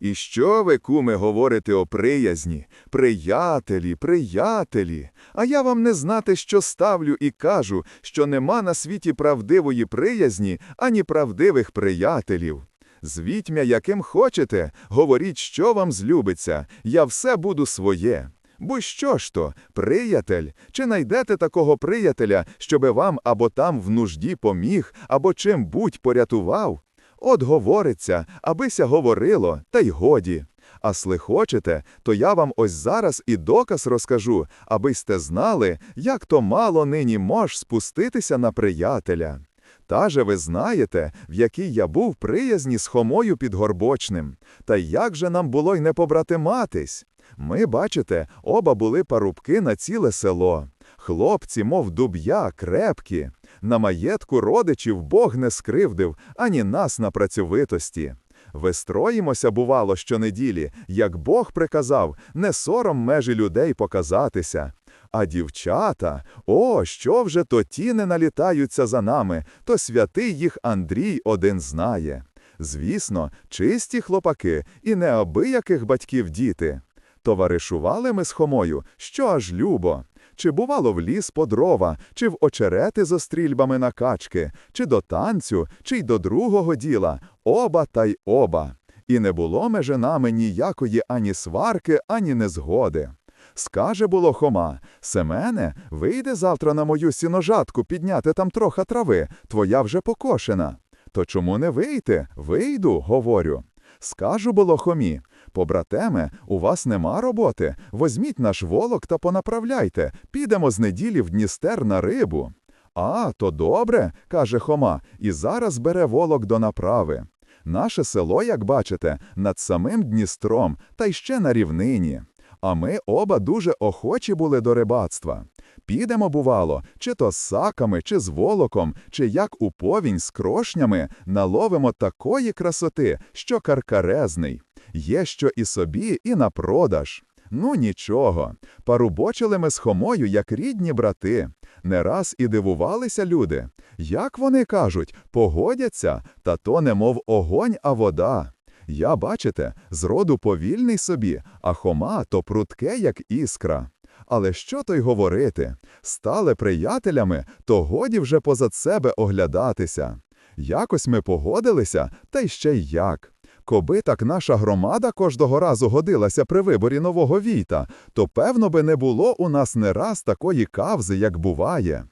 І що ви, куме, говорите о приязні? Приятелі, приятелі. А я вам не знати, що ставлю і кажу, що нема на світі правдивої приязні, ані правдивих приятелів. Звіть мя, яким хочете, говоріть, що вам злюбиться, я все буду своє. Бо що ж то, приятель, чи найдете такого приятеля, щоби вам або там в нужді поміг, або чим будь порятував? От говориться, абися говорило, та й годі. А сли хочете, то я вам ось зараз і доказ розкажу, аби сте знали, як то мало нині мож спуститися на приятеля. Та же ви знаєте, в якій я був приязні з Хомою підгорбочним. Та як же нам було й не побратиматись? Ми, бачите, оба були парубки на ціле село. Хлопці, мов дуб'я, крепкі. На маєтку родичів Бог не скривдив, ані нас на працьовитості. Вистроїмося, бувало, щонеділі, як Бог приказав, не сором межі людей показатися. А дівчата, о, що вже то ті не налітаються за нами, то святий їх Андрій один знає. Звісно, чисті хлопаки і неабияких батьків діти. Товаришували ми з Хомою, що аж любо. Чи бувало в ліс по дрова, чи в очерети зо стрільбами на качки, чи до танцю, чи й до другого діла, оба та й оба. І не було межи нами ніякої ані сварки, ані незгоди. Скаже було Хома, Семене, вийде завтра на мою сіножатку підняти там троха трави, твоя вже покошена. То чому не вийти? Вийду, говорю. Скажу було Хомі, побратеме, у вас нема роботи. Возьміть наш волок та понаправляйте, підемо з неділі в Дністер на рибу. А, то добре, каже Хома, і зараз бере волок до направи. Наше село, як бачите, над самим Дністром, та й ще на рівнині. А ми оба дуже охочі були до рибацтва. Підемо, бувало, чи то з саками, чи з волоком, чи як у повінь з крошнями, наловимо такої красоти, що каркарезний. Є що і собі, і на продаж. Ну нічого. Парубочили ми з Хомою, як рідні брати. Не раз і дивувалися люди. Як вони кажуть, погодяться, та то не мов огонь, а вода. Я, бачите, зроду повільний собі, а Хома то прутке, як іскра. Але що то й говорити? Стали приятелями, то годі вже позад себе оглядатися. Якось ми погодилися, та й ще й як. Коби так наша громада кожного разу годилася при виборі нового війта, то певно би не було у нас не раз такої кавзи, як буває.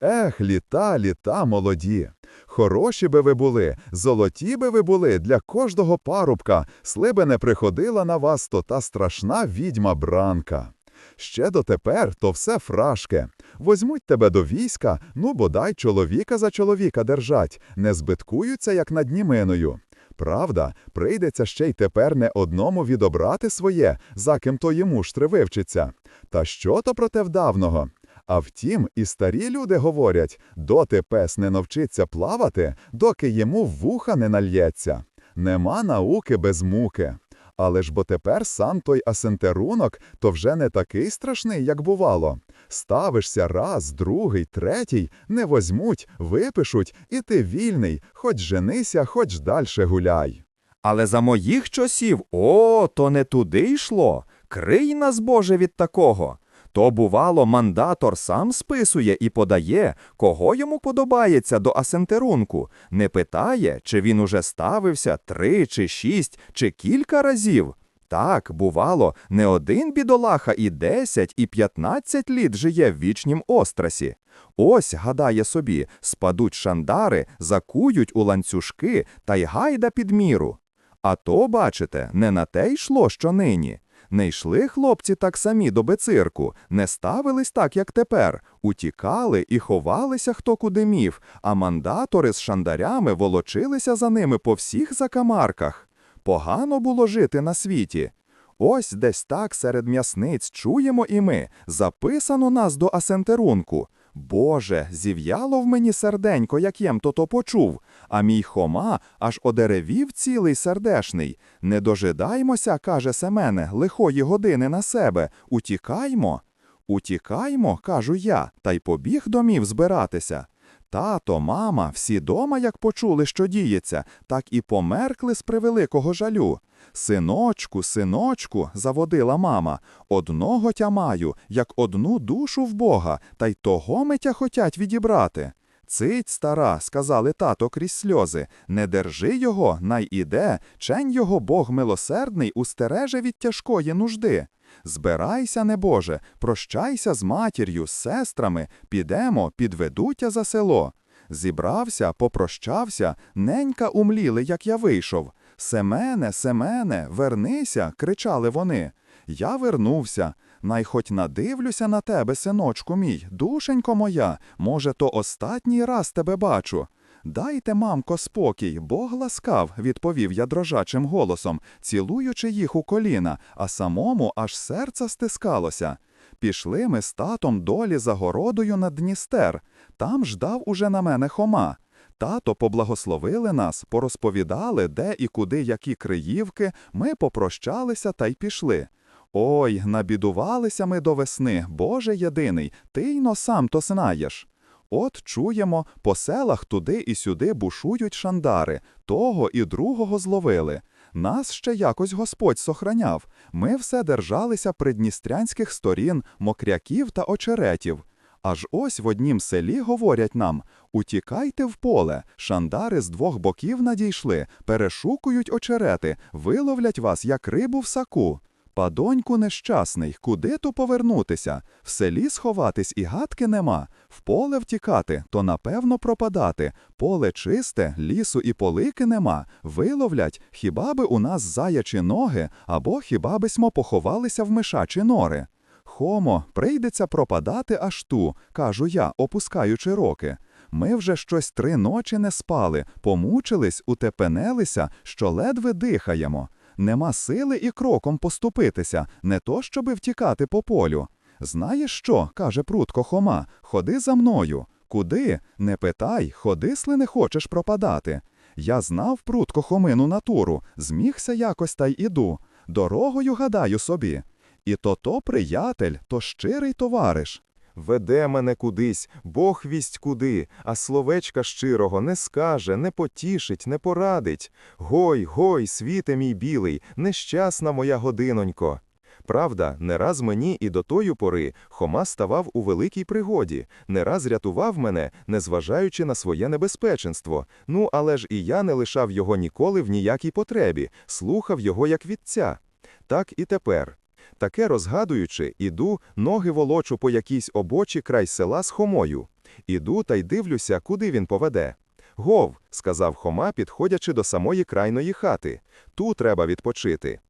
Ех, літа, літа молоді. Хороші би ви були, золоті би ви були для кожного парубка, слиби не приходила на вас то та страшна відьма бранка. Ще дотепер то все фрашке. Возьмуть тебе до війська, ну бодай чоловіка за чоловіка держать, не збиткуються, як над німиною. Правда, прийдеться ще й тепер не одному відобрати своє, за ким то йому штри вивчиться. Та що то проте вдавного? А втім, і старі люди говорять доти пес не навчиться плавати, доки йому вуха не нальється. Нема науки без муки. Але ж бо тепер сам той асентерунок то вже не такий страшний, як бувало. Ставишся раз, другий, третій, не возьмуть, випишуть, і ти вільний, хоч женися, хоч дальше гуляй. Але за моїх часів, о, то не туди йшло. Крий нас, Боже, від такого. То, бувало, мандатор сам списує і подає, кого йому подобається до асентерунку, не питає, чи він уже ставився три, чи шість, чи кілька разів. Так, бувало, не один бідолаха і десять, і п'ятнадцять літ жиє в вічнім острасі. Ось, гадає собі, спадуть шандари, закують у ланцюжки та й гайда під міру. А то, бачите, не на те йшло, що нині. Не йшли хлопці так самі до бецирку, не ставились так, як тепер, утікали і ховалися хто куди мів, а мандатори з шандарями волочилися за ними по всіх закамарках. Погано було жити на світі. Ось десь так серед м'ясниць чуємо і ми, записано нас до асентерунку. Боже, зів'яло в мені серденько, як єм то то почув, а мій хома аж одеревів цілий сердешний. Не дожидаймося, каже Семене, лихої години на себе. Утікаймо. Утікаймо, кажу я, та й побіг домів збиратися. Тато, мама, всі дома, як почули, що діється, так і померкли з превеликого жалю. Синочку, синочку, заводила мама, одного тя маю, як одну душу в Бога, та й того ми тя хотять відібрати. Цить, стара, сказали тато крізь сльози, не держи його, най іде, чень його Бог милосердний устереже від тяжкої нужди. Збирайся, небоже, прощайся з матір'ю, з сестрами, підемо, підведуття за село. Зібрався, попрощався, ненька умліли, як я вийшов. Семене, Семене, вернися, кричали вони. Я вернувся. Най хоть надивлюся на тебе, синочку мій, душенько моя, може, то остатній раз тебе бачу. Дайте, мамко, спокій, Бог ласкав, відповів я дрожачим голосом, цілуючи їх у коліна, а самому аж серце стискалося. Пішли ми з татом долі за городою на Дністер. Там ждав уже на мене Хома. Тато поблагословили нас, порозповідали, де і куди які криївки, ми попрощалися та й пішли. Ой, набідувалися ми до весни, Боже єдиний, ти й но сам то знаєш. От чуємо, по селах туди і сюди бушують шандари, того і другого зловили. Нас ще якось Господь сохраняв. Ми все держалися придністрянських сторін, мокряків та очеретів. Аж ось в однім селі говорять нам: утікайте в поле, шандари з двох боків надійшли, перешукують очерети, виловлять вас, як рибу в саку. Падоньку нещасний, куди то повернутися? В селі сховатись і гадки нема. В поле втікати, то напевно пропадати. Поле чисте, лісу і полики нема. Виловлять, хіба би у нас заячі ноги, або хіба би смо поховалися в мишачі нори. Хомо, прийдеться пропадати аж ту, кажу я, опускаючи роки. Ми вже щось три ночі не спали, помучились, утепенелися, що ледве дихаємо. Нема сили і кроком поступитися, не то щоби втікати по полю. Знаєш що, каже прутко Хома, ходи за мною. Куди? Не питай, ходи, сли не хочеш пропадати. Я знав прутко Хомину натуру, змігся якось та й іду. Дорогою гадаю собі. І то то приятель, то щирий товариш. Веде мене кудись, Бог вість куди, а словечка щирого не скаже, не потішить, не порадить. Гой, гой, світе мій білий, нещасна моя годинонько. Правда, не раз мені і до тої пори Хома ставав у великій пригоді, не раз рятував мене, незважаючи на своє небезпеченство. Ну, але ж і я не лишав його ніколи в ніякій потребі, слухав його як вітця. Так і тепер. Таке розгадуючи, іду, ноги волочу по якійсь обочі край села з Хомою. Іду та й дивлюся, куди він поведе. Гов, сказав Хома, підходячи до самої крайної хати. Ту треба відпочити.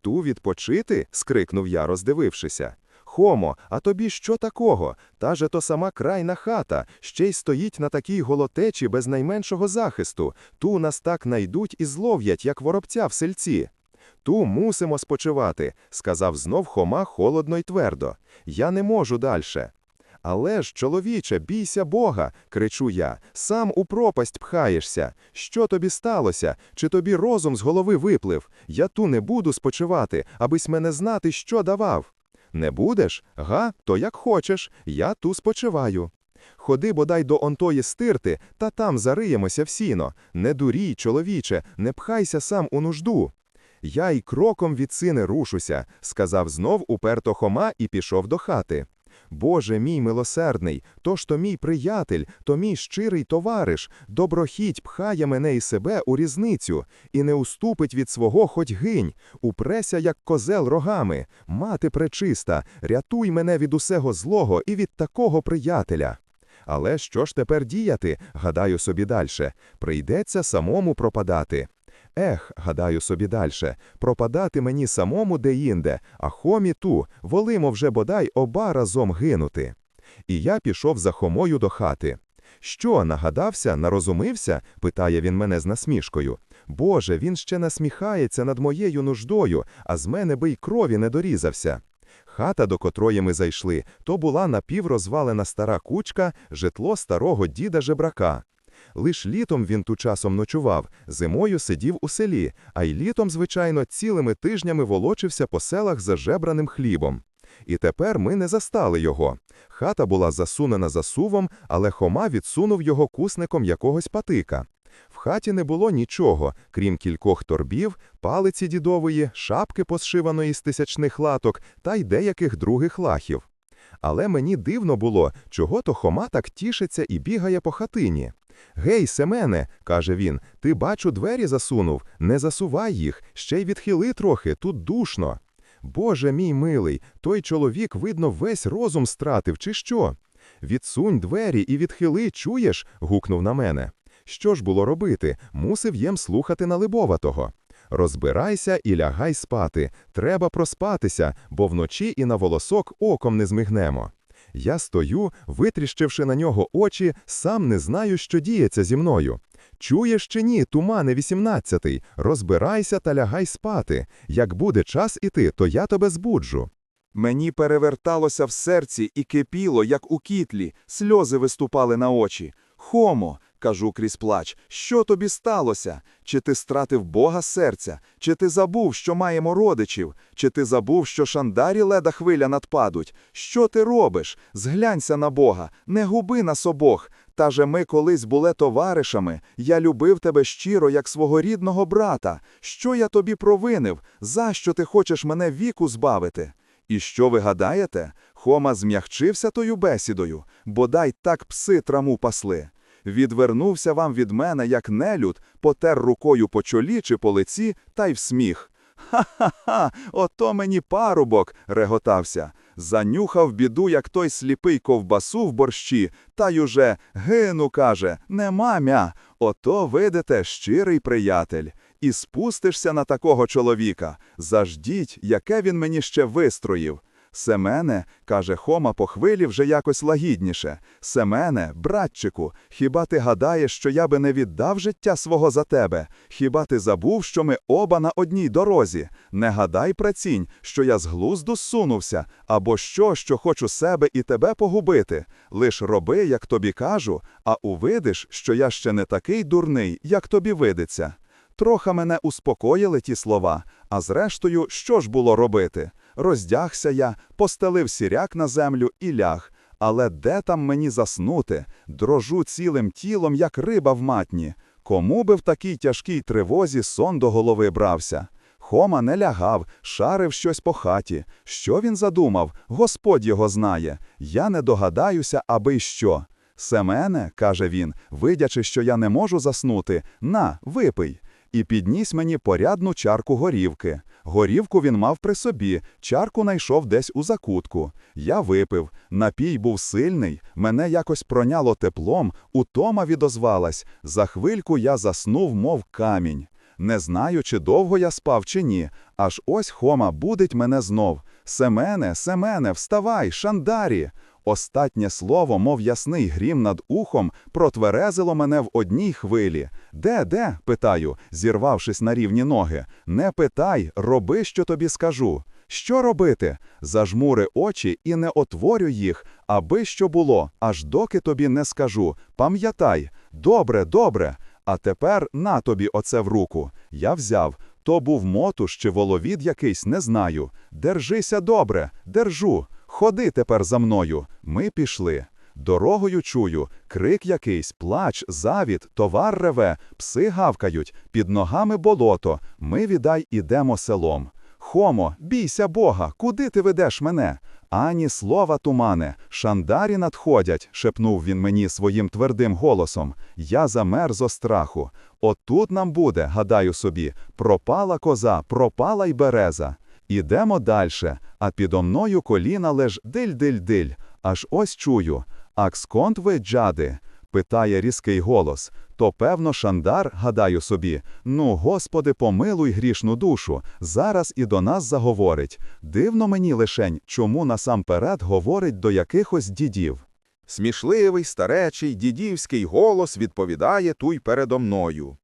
Ту відпочити? скрикнув я, роздивившися. Хомо, а тобі що такого? Та же то сама крайна хата, ще й стоїть на такій голотечі без найменшого захисту. Ту нас так найдуть і злов'ять, як воробця в сельці. Ту мусимо спочивати, сказав знов Хома холодно й твердо. Я не можу дальше. Але ж, чоловіче, бійся Бога, кричу я, сам у пропасть пхаєшся. Що тобі сталося? Чи тобі розум з голови виплив? Я ту не буду спочивати, абись мене знати, що давав. Не будеш? Га, то як хочеш, я ту спочиваю. Ходи бодай до онтої стирти, та там зариємося в сіно. Не дурій, чоловіче, не пхайся сам у нужду. Я й кроком від сини рушуся, сказав знов уперто Хома і пішов до хати. Боже мій милосердний, то ж то мій приятель, то мій щирий товариш, доброхіть пхає мене і себе у різницю, і не уступить від свого хоть гинь, упреся, як козел рогами. Мати пречиста, рятуй мене від усього злого і від такого приятеля. Але що ж тепер діяти, гадаю собі дальше, прийдеться самому пропадати. Ех, гадаю собі дальше, пропадати мені самому деінде, а хомі ту, волимо вже бодай оба разом гинути. І я пішов за хомою до хати. Що, нагадався, нарозумився? питає він мене з насмішкою. Боже, він ще насміхається над моєю нуждою, а з мене би й крові не дорізався. Хата, до котрої ми зайшли, то була напіврозвалена стара кучка, житло старого діда жебрака. Лиш літом він ту часом ночував, зимою сидів у селі, а й літом, звичайно, цілими тижнями волочився по селах за жебраним хлібом. І тепер ми не застали його. Хата була засунена засувом, але Хома відсунув його кусником якогось патика. В хаті не було нічого, крім кількох торбів, палиці дідової, шапки посшиваної з тисячних латок та й деяких других лахів. Але мені дивно було, чого то Хома так тішиться і бігає по хатині. Гей, Семене, каже він, ти бачу, двері засунув, не засувай їх, ще й відхили трохи, тут душно. Боже мій милий, той чоловік, видно, весь розум стратив, чи що? Відсунь двері і відхили, чуєш? гукнув на мене. Що ж було робити? Мусив єм слухати налибоватого. Розбирайся і лягай спати. Треба проспатися, бо вночі і на волосок оком не змигнемо. Я стою, витріщивши на нього очі, сам не знаю, що діється зі мною. Чуєш чи ні, тумане вісімнадцятий, розбирайся та лягай спати. Як буде час іти, то я тебе збуджу. Мені переверталося в серці і кипіло, як у кітлі, сльози виступали на очі. Хомо, кажу крізь плач, що тобі сталося? Чи ти стратив Бога серця? Чи ти забув, що маємо родичів? Чи ти забув, що шандарі леда хвиля надпадуть? Що ти робиш? Зглянься на Бога, не губи нас обох. Та же ми колись були товаришами. Я любив тебе щиро, як свого рідного брата. Що я тобі провинив? За що ти хочеш мене віку збавити? І що ви гадаєте? Хома зм'ягчився тою бесідою, бодай так пси траму пасли. Відвернувся вам від мене, як нелюд, потер рукою по чолі чи по лиці, та й в сміх. Ха-ха-ха, ото мені парубок, реготався. Занюхав біду, як той сліпий ковбасу в борщі, та й уже гину, каже, нема мя. Ото, видите, щирий приятель. І спустишся на такого чоловіка. Заждіть, яке він мені ще вистроїв. Семене, каже Хома по хвилі вже якось лагідніше. Семене, братчику, хіба ти гадаєш, що я би не віддав життя свого за тебе? Хіба ти забув, що ми оба на одній дорозі? Не гадай, працінь, що я з глузду зсунувся, або що, що хочу себе і тебе погубити. Лиш роби, як тобі кажу, а увидиш, що я ще не такий дурний, як тобі видиться. Троха мене успокоїли ті слова, а зрештою, що ж було робити? Роздягся я, постелив сіряк на землю і ляг. Але де там мені заснути? Дрожу цілим тілом, як риба в матні. Кому би в такій тяжкій тривозі сон до голови брався? Хома не лягав, шарив щось по хаті. Що він задумав? Господь його знає. Я не догадаюся, аби що. Семене, каже він, видячи, що я не можу заснути, на, випий. І підніс мені порядну чарку горівки. Горівку він мав при собі, чарку найшов десь у закутку. Я випив. Напій був сильний, мене якось проняло теплом, утома відозвалась. За хвильку я заснув, мов камінь. Не знаю, чи довго я спав, чи ні. Аж ось Хома будить мене знов. Семене, Семене, вставай, шандарі. Остатнє слово, мов ясний грім над ухом, протверезило мене в одній хвилі. Де, де? питаю, зірвавшись на рівні ноги. Не питай, роби, що тобі скажу. Що робити? Зажмури очі і не отворю їх, аби що було, аж доки тобі не скажу. Пам'ятай, добре, добре. А тепер на тобі оце в руку. Я взяв. То був мотуш чи воловід якийсь, не знаю. Держися добре, держу. Ходи тепер за мною. Ми пішли. Дорогою чую, крик якийсь, плач, завід, товар реве, пси гавкають, під ногами болото. Ми, віддай, ідемо селом. Хомо, бійся Бога, куди ти ведеш мене? Ані слова, тумане, шандарі надходять, шепнув він мені своїм твердим голосом. Я замер зо страху. Отут нам буде, гадаю собі, пропала коза, пропала й береза. Ідемо дальше, а підо мною коліна леж диль-диль-диль. Аж ось чую. Аксконт ви, джади? питає різкий голос. То, певно, шандар, гадаю собі. Ну, Господи, помилуй грішну душу. Зараз і до нас заговорить. Дивно мені лишень, чому насамперед говорить до якихось дідів. Смішливий, старечий, дідівський голос відповідає туй передо мною.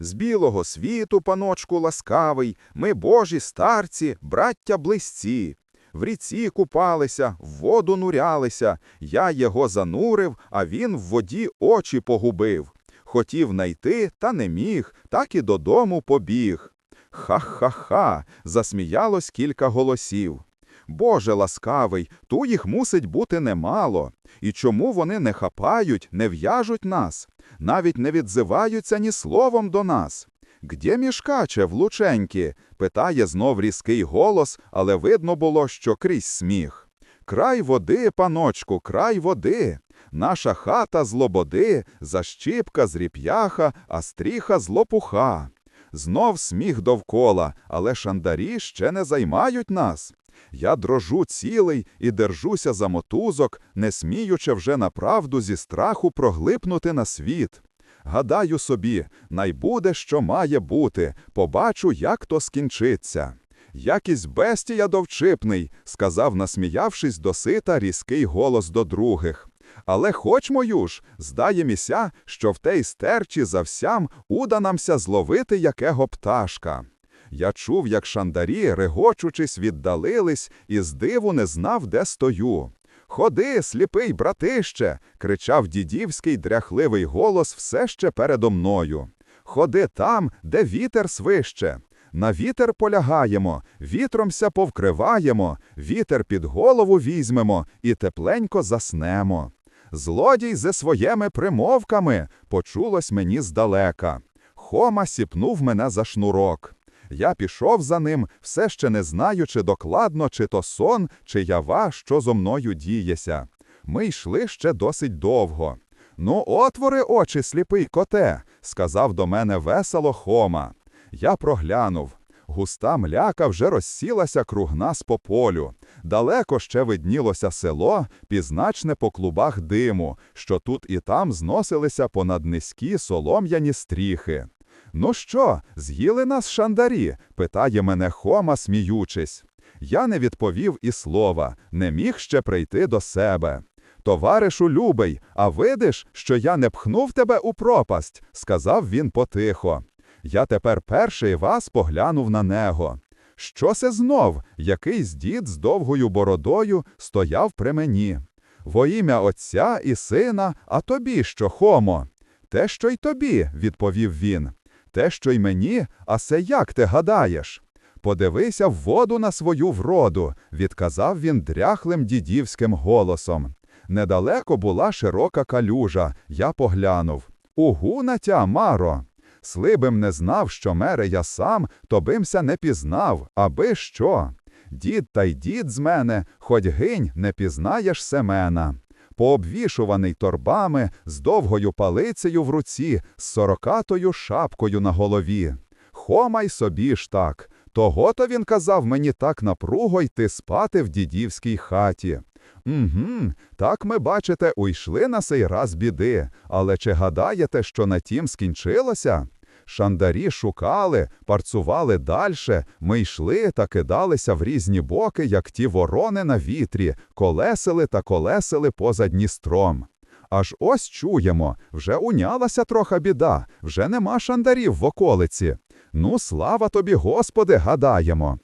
З білого світу, паночку ласкавий, ми божі старці, браття близьці. В ріці купалися, в воду нурялися, я його занурив, а він в воді очі погубив. Хотів найти, та не міг, так і додому побіг. Ха-ха-ха, засміялось кілька голосів. Боже ласкавий, ту їх мусить бути немало. І чому вони не хапають, не в'яжуть нас, навіть не відзиваються ні словом до нас? Где мішкаче, влученьки? питає знов різкий голос, але видно було, що крізь сміх. Край води, паночку, край води. Наша хата з лободи, защіпка з ріп'яха, а стріха з лопуха. Знов сміх довкола, але шандарі ще не займають нас. Я дрожу цілий і держуся за мотузок, не сміючи вже направду зі страху проглипнути на світ. Гадаю собі, найбуде, що має бути, побачу, як то скінчиться. Якісь бестія довчипний, сказав, насміявшись досита різкий голос до других. Але хоч мою ж, здає міся, що в тей стерчі завсям уда намся зловити якего пташка. Я чув, як шандарі, регочучись, віддалились, і з диву не знав, де стою. Ходи, сліпий братище, кричав дідівський дряхливий голос все ще передо мною. Ходи там, де вітер свище. На вітер полягаємо, вітромся повкриваємо, вітер під голову візьмемо і тепленько заснемо. Злодій ze своїми примовками почулось мені здалека. Хома сіпнув мене за шнурок. Я пішов за ним, все ще не знаючи докладно, чи то сон, чи ява, що зо мною дієся. Ми йшли ще досить довго. Ну, отвори очі, сліпий коте, сказав до мене весело Хома. Я проглянув. Густа мляка вже розсілася круг нас по полю. Далеко ще виднілося село, пізначне по клубах диму, що тут і там зносилися понад низькі солом'яні стріхи. Ну що, з'їли нас шандарі? питає мене Хома, сміючись. Я не відповів і слова, не міг ще прийти до себе. Товаришу любий, а видиш, що я не пхнув тебе у пропасть, сказав він потихо. Я тепер перший вас поглянув на него. Що це знов? Якийсь дід з довгою бородою стояв при мені. Во ім'я Отця і Сина, а тобі що, Хомо? Те, що й тобі, відповів він. Те, що й мені, а се як ти гадаєш? Подивися в воду на свою вроду, відказав він дряхлим дідівським голосом. Недалеко була широка калюжа, я поглянув. Угу на тя, Маро! Слибим не знав, що мере я сам, то бимся не пізнав, аби що. Дід та й дід з мене, хоть гинь, не пізнаєш Семена. Пообвішуваний торбами, з довгою палицею в руці, з сорокатою шапкою на голові. Хомай собі ж так. Того то він казав мені так напруго йти спати в дідівській хаті. Угу, так ми, бачите, уйшли на сей раз біди, але чи гадаєте, що на тім скінчилося? Шандарі шукали, парцували дальше, ми йшли та кидалися в різні боки, як ті ворони на вітрі, колесили та колесили поза Дністром. Аж ось чуємо, вже унялася троха біда, вже нема шандарів в околиці. Ну, слава тобі, Господи, гадаємо.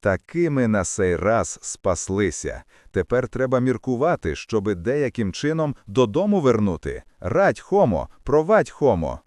Таки ми на сей раз спаслися. Тепер треба міркувати, щоби деяким чином додому вернути. Радь, Хомо, провадь, Хомо.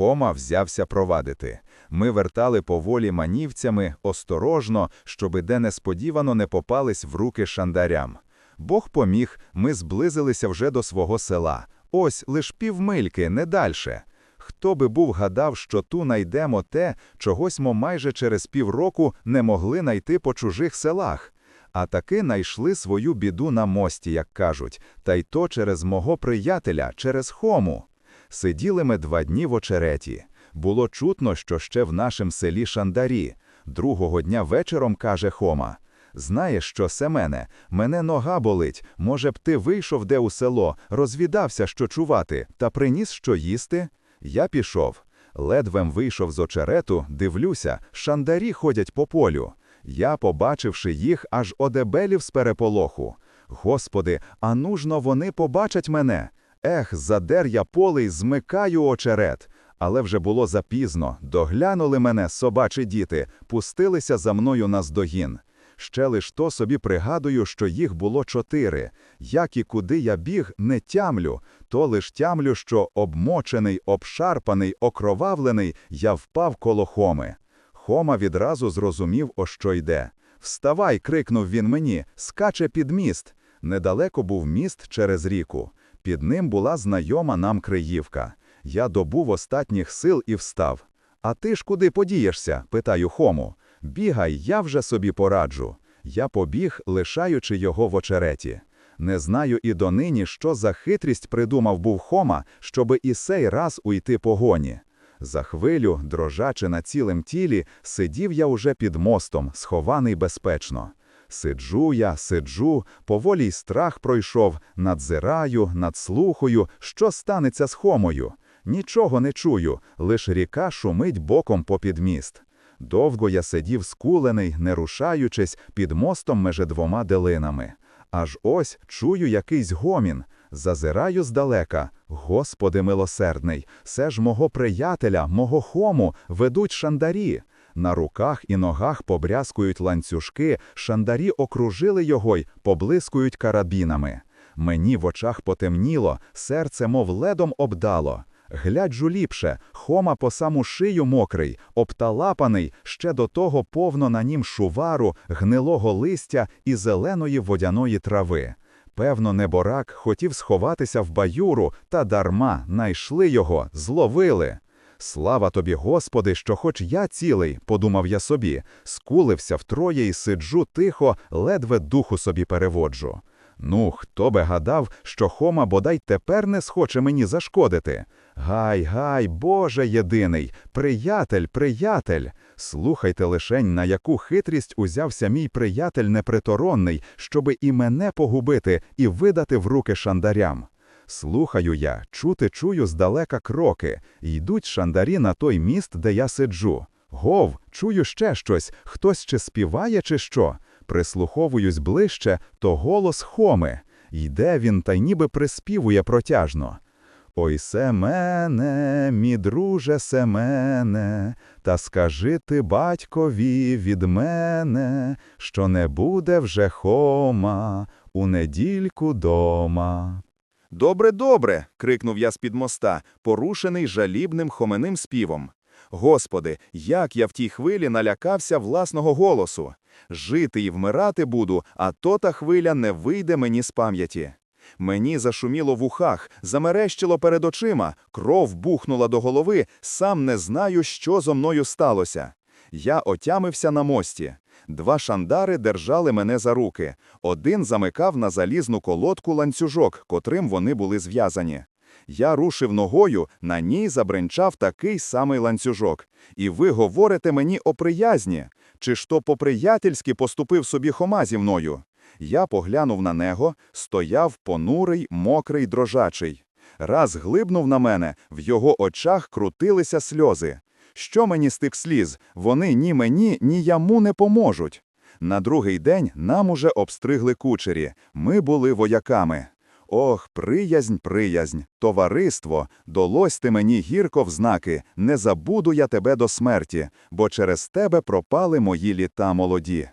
Хома взявся провадити. Ми вертали поволі манівцями, осторожно, щоби де несподівано не попались в руки шандарям. Бог поміг, ми зблизилися вже до свого села. Ось лиш півмильки, не дальше. Хто би був гадав, що ту найдемо те, чогось мо майже через півроку не могли найти по чужих селах. А таки найшли свою біду на мості, як кажуть, та й то через мого приятеля, через Хому. Сиділи ми два дні в очереті. Було чутно, що ще в нашім селі Шандарі. Другого дня вечором каже Хома. Знаєш що, Семене, мене нога болить. Може б ти вийшов де у село, розвідався, що чувати, та приніс що їсти? Я пішов. Ледвем вийшов з очерету, дивлюся, шандарі ходять по полю. Я, побачивши їх, аж одебелів з переполоху. Господи, а нужно вони побачать мене. Ех, задер я поле й змикаю очерет. Але вже було запізно. Доглянули мене, собачі діти, пустилися за мною наздогін. Ще лиш то собі пригадую, що їх було чотири. Як і куди я біг, не тямлю, то лиш тямлю, що обмочений, обшарпаний, окровавлений, я впав коло Хоми. Хома відразу зрозумів, о що йде. Вставай, крикнув він мені, скаче під міст. Недалеко був міст через ріку. Під ним була знайома нам Криївка. Я добув остатніх сил і встав. А ти ж куди подієшся? питаю Хому. Бігай, я вже собі пораджу. Я побіг, лишаючи його в очереті. Не знаю і донині, що за хитрість придумав був Хома, щоби і сей раз уйти погоні. За хвилю, дрожачи на цілим тілі, сидів я уже під мостом, схований безпечно. Сиджу я, сиджу, поволі й страх пройшов, надзираю, надслухаю, що станеться з Хомою. Нічого не чую, лиш ріка шумить боком попід міст. Довго я сидів скулений, не рушаючись, під мостом меже двома делинами. Аж ось чую якийсь гомін. Зазираю здалека. Господи милосердний, це ж мого приятеля, мого хому, ведуть шандарі. На руках і ногах побрязкують ланцюжки, шандарі окружили його й поблискують карабінами. Мені в очах потемніло, серце мов ледом обдало. Гляджу ліпше, хома по саму шию мокрий, обталапаний, ще до того повно на нім шувару, гнилого листя і зеленої водяної трави. Певно, неборак хотів сховатися в баюру, та дарма найшли його, зловили. Слава тобі, Господи, що хоч я цілий, подумав я собі, скулився втроє і сиджу тихо, ледве духу собі переводжу. Ну, хто би гадав, що Хома бодай тепер не схоче мені зашкодити. Гай, гай, Боже єдиний, приятель, приятель. Слухайте лишень, на яку хитрість узявся мій приятель неприторонний, щоби і мене погубити і видати в руки шандарям. Слухаю я, чути чую здалека кроки, йдуть шандарі на той міст, де я сиджу. Гов, чую ще щось, хтось чи співає, чи що. Прислуховуюсь ближче, то голос Хоми. Йде він та ніби приспівує протяжно. Ой, Семене, мій друже Семене, та скажи ти батькові від мене, що не буде вже хома у недільку дома. Добре, добре. крикнув я з-під моста, порушений жалібним хоменим співом. Господи, як я в тій хвилі налякався власного голосу. Жити і вмирати буду, а то та хвиля не вийде мені з пам'яті. Мені зашуміло в ухах, замерещило перед очима, кров бухнула до голови, сам не знаю, що зо мною сталося. Я отямився на мості. Два шандари держали мене за руки. Один замикав на залізну колодку ланцюжок, котрим вони були зв'язані. Я рушив ногою, на ній забринчав такий самий ланцюжок. І ви говорите мені о приязні. Чи ж то по-приятельськи поступив собі Хома зі мною? Я поглянув на него, стояв понурий, мокрий, дрожачий. Раз глибнув на мене, в його очах крутилися сльози. Що мені з тих сліз? Вони ні мені, ні яму не поможуть. На другий день нам уже обстригли кучері. Ми були вояками. Ох, приязнь, приязнь, товариство, долось ти мені гірко в знаки, не забуду я тебе до смерті, бо через тебе пропали мої літа молоді.